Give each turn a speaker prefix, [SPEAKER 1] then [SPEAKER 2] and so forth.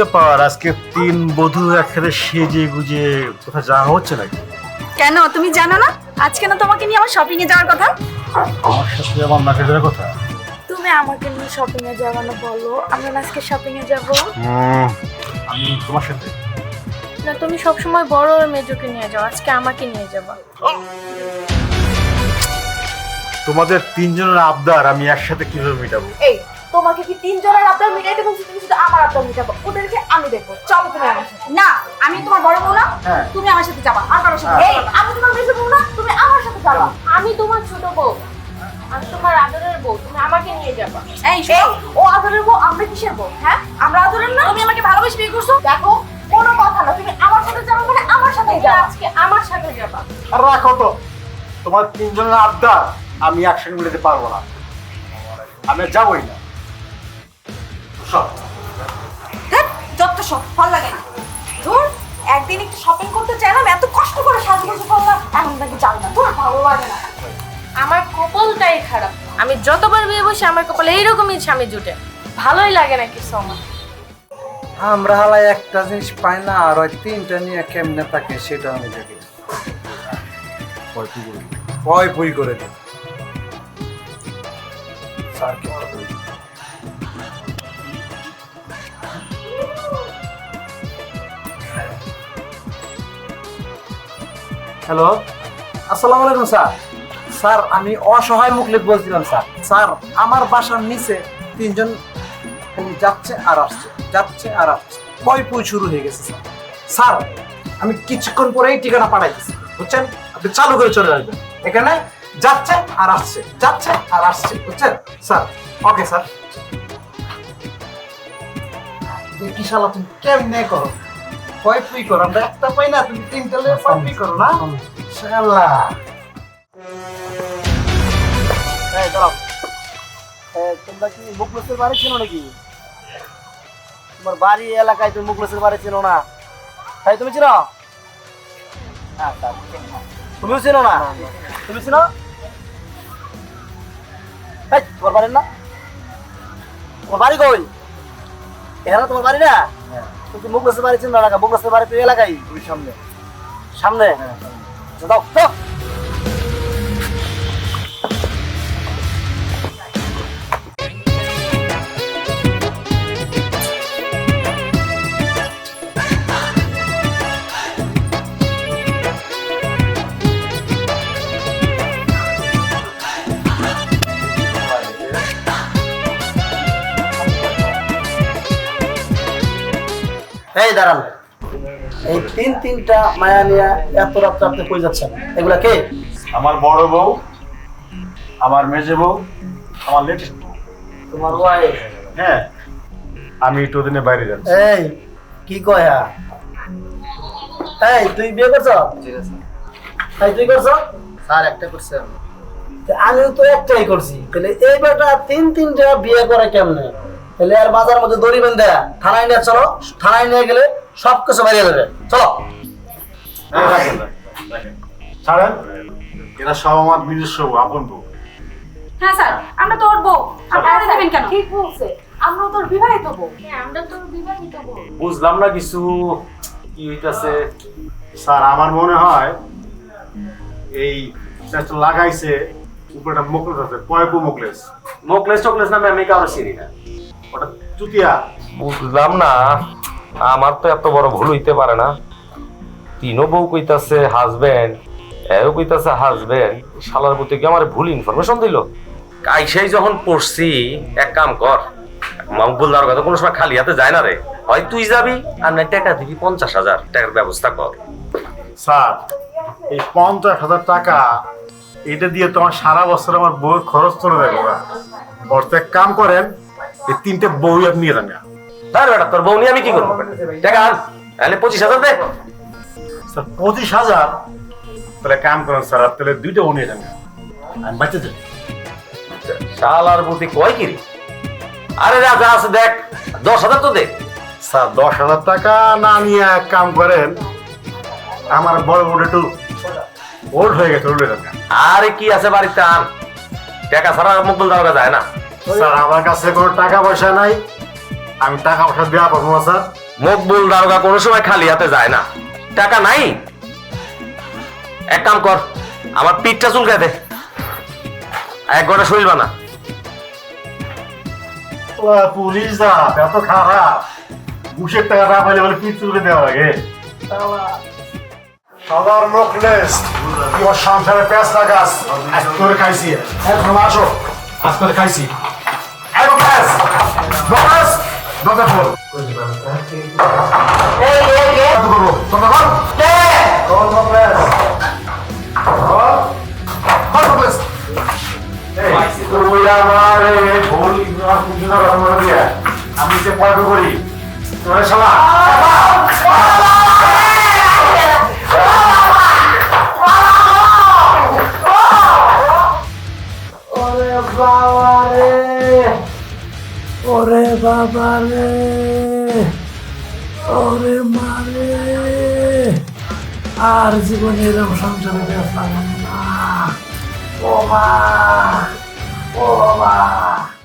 [SPEAKER 1] ব্যাপার? আজকে তিন বধূ একসাথে সেজে গুজে কোথায় যাওয়া হচ্ছে নাকি?
[SPEAKER 2] কেন? তুমি জানো না? আজকে না তোমাকে নিয়ে আমার শপিং এ যাওয়ার কথা?
[SPEAKER 1] আমার সাথে আমার নাকে যাওয়ার কথা?
[SPEAKER 2] তুমি আমাকে নিয়ে শপিং এ যাব না বলো। আমরা না আজকে শপিং এ যাব
[SPEAKER 1] আমি তোমার সাথে।
[SPEAKER 3] না তুমি সবসময় বড় আর মেজোকে নিয়ে যাও। আজকে আমাকে নিয়ে যাবা।
[SPEAKER 1] তোমাদের তিনজনের আবদার আমি একসাথে কীভাবে মেটাবো?
[SPEAKER 2] এই তোমাকে কি তিনজনের আবদার মিটাইতে বলছি তুমি শুধু আমার আবদার মিটাবো। ওদেরকে আমি দেখব। চলো তুমি আমার সাথে। না আমি তোমার বড় বউ না।
[SPEAKER 1] হ্যাঁ।
[SPEAKER 2] তুমি আমার সাথে যাবা। আর কারোর সাথে এই আমি তোমার মেজো বউ না তুমি আমার সাথে যাবা।
[SPEAKER 3] আমি তোমার ছোট বউ। আমি তোমার আদরের বউ। তুমি আমাকে নিয়ে যাবা।
[SPEAKER 2] এই ও আদরের বউ আমরা কিসের বউ? হ্যাঁ? আমরা আদরের না? তুমি আমাকে ভালোবেসে বিয়ে করছ? দেখো কোনো কথা না। তুমি আমার সাথে যাবে মানে আমার সাথেই
[SPEAKER 3] তুমি আজকে আমার সাথে যাবা।
[SPEAKER 1] আর রাখো তো তোমার তিনজনের আবদার আমি পারব না। আমি যাবোই না। সব
[SPEAKER 2] ধ্যাৎ, যত সব ভালো লাগে না ধুর একদিন একটু শপিং করতে চাইলাম এত কষ্ট করে সাজগোজ করলাম এখন নাকি যাই না ধুর ভালো লাগে না।
[SPEAKER 3] আমার কপালটাই খারাপ। আমি যতবার বিয়ে বসে আমার কপালে এইরকমই স্বামী জুটে। ভালোই লাগে না কিছু আমার
[SPEAKER 4] আমরা হালাই একটা জিনিস পাই না আর ওই তিনটা নিয়ে কেমনে থাকে সেটা আমি দেখি। পয় পুই করে দিই। Sir hello? আসসালামু আলাইকুম, স্যার। স্যার, আমি অসহায় মুখলেখ বলছিলাম, স্যার। স্যার, আমার বাসার নিচে তিনজন যাচ্ছে আর আসছে, যাচ্ছে আর আসছে। পয় পুই শুরু হয়ে গেছে, স্যার? স্যার, আমি কিছুক্ষণ পরেই ঠিকানা পাঠাইতেছি, বুঝছেন? আপনি চালু করে চলে আসবেন। এখানে যাচ্ছে আর আসছে, যাচ্ছে আর আসছে, বুঝছেন? Sir, okay, sir. কি শালা, তুমি কেমনে করো? পয় পুই করো, আমরা একটা পাই না, তুমি তিনটা লেগে পয় পুই করো না। শালা এই, দাঁড়াও। তোমরা কি মুখলসের বাড়ি ছিল নাকি? তোমার বাড়ি, এলাকায় তুমি মুখলসের বাড়ি ছিল না? তাই তুমি চিনো? তুমিও চিনো না? তুমি চিনো? তোমার বাড়ি না? তোমার বাড়ি কই? এখানে তোমার বাড়ি না? তুমি মুখলসের বাড়ি চিন্তা না মুখলসের বাড়ি তো এলাকায় ওই সামনে। সামনে? দাও দাও এই দাঁড়ান। এই তিন তিনটা মায়া নিয়ে এত রাত্রে আপনি কই যাচ্ছেন? এগুলা কে?
[SPEAKER 1] আমার বড় বউ আমার মেজে বউ আমার লেটেস্ট বউ।
[SPEAKER 4] তোমার ওয়াইফ
[SPEAKER 1] হ্যাঁ আমি একটু দিনে বাইরে যাচ্ছি।
[SPEAKER 4] এই কি কয় হ্যাঁ? এই তুই বিয়ে করছ? এই তুই করছ?
[SPEAKER 5] স্যার একটা করছে
[SPEAKER 4] তা আমিও তো একটাই করছি। তাহলে এই বেটা তিন তিনটা বিয়ে করে কেমনে? তাহলে আর বাজার মধ্যে দড়ি বেঁধে থানায় নিয়ে চলো থানায় নিয়ে গেলে সব কিছু বেরিয়ে যাবে। চলো।
[SPEAKER 1] হ্যাঁ, রাখেন, রাখেন। ছাড়েন? এরা সব আমার নিজস্ব বউ, আপন বউ।
[SPEAKER 2] হ্যাঁ স্যার আমরা তো ওর বউ আপনারা দেবেন কেন?
[SPEAKER 3] ঠিক বলছে।
[SPEAKER 2] আমরা তোর বিবাহিত বউ।
[SPEAKER 3] হ্যাঁ আমরা তো বিবাহিত বউ।
[SPEAKER 6] বুঝলাম না কিছু। কি হইতাছে?
[SPEAKER 1] স্যার আমার মনে হয় এই লাগাইছে উপরেটা মুকলেস আছে পয়পু মুকলেস।
[SPEAKER 6] মোকলেস টোকলেস নামে আমি কারও চিনি না।
[SPEAKER 1] ওটা চুতিয়া।
[SPEAKER 6] বুঝলাম না। আমার তো এত বড় ভুল হইতে পারে না। তিনও বউ কইতাছে হাজবেন্ড এও কইতাছে হাজবেন্ড শালার প্রতি কি আমার ভুল ইনফরমেশন দিল? কাইসাই যখন পড়ছি এক কাম কর মাহবুল দার কথা কোনো সময় খালি হাতে যায় না রে। হয় তুই যাবি আর না টাকা দিবি পঞ্চাশ হাজার। টাকার ব্যবস্থা কর।
[SPEAKER 1] স্যার এই পঞ্চাশ হাজার টাকা এটা দিয়ে তোমার সারা বছর আমার বউয়ের খরচ চলে যাবে এক কাম করেন এই তিনটে বউ আপনি নিয়ে যান
[SPEAKER 6] তার বেটা তোর বউ নিয়ে আমি কি করব? টাকা আন তাহলে পঁচিশ হাজার দে।
[SPEAKER 1] স্যার পঁচিশ হাজার? তাহলে কাম করেন স্যার আর তাহলে দুইটা বউ নিয়ে যান আমি বাঁচে যাই
[SPEAKER 6] শালার প্রতি কয় কিরি আরে যা আছে দেখ দশ হাজার তো দে।
[SPEAKER 1] স্যার দশ হাজার টাকা না নিয়ে এক কাম করেন আমার বড় বড় একটু ওল্ড হয়ে গেছে ওল্ড হয়ে
[SPEAKER 6] আরে কি আছে বাড়িতে আন? টাকা ছাড়া মুকুল দেওয়া যায় না।
[SPEAKER 1] স্যার আমার কাছে কোনো টাকা পয়সা নাই। আমি টাকা পয়সা দেওয়া পারব না স্যার।
[SPEAKER 6] মকবুল দারোগা কোনো সময় খালি হাতে যায় না। টাকা নাই? এক কাম কর আমার পিঠটা চুলকায় দে। এক
[SPEAKER 1] ঘণ্টা পুলিশ দা এত খারাপ। ঘুষের টাকা না পাইলে বলে পিঠ তুলে দেওয়া লাগে। কি ওর সংসারে পেঁচ লাগাস আজ করে খাইছি। এখন আসো। আজ খাইছি। মুখলেস দরজা খোল এই এই এই কত করব দরজা খোল কে খোল বকাস খোল খোল তুই আমার ভুল আমি যে পড়াশোনা করি তোরা শালা
[SPEAKER 4] বাবা রে ওরে মারে। আর জীবনে এরকম সংসারে ব্যবসা ও মা ও মা।